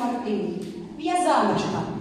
Мартинівні. В'язаночка.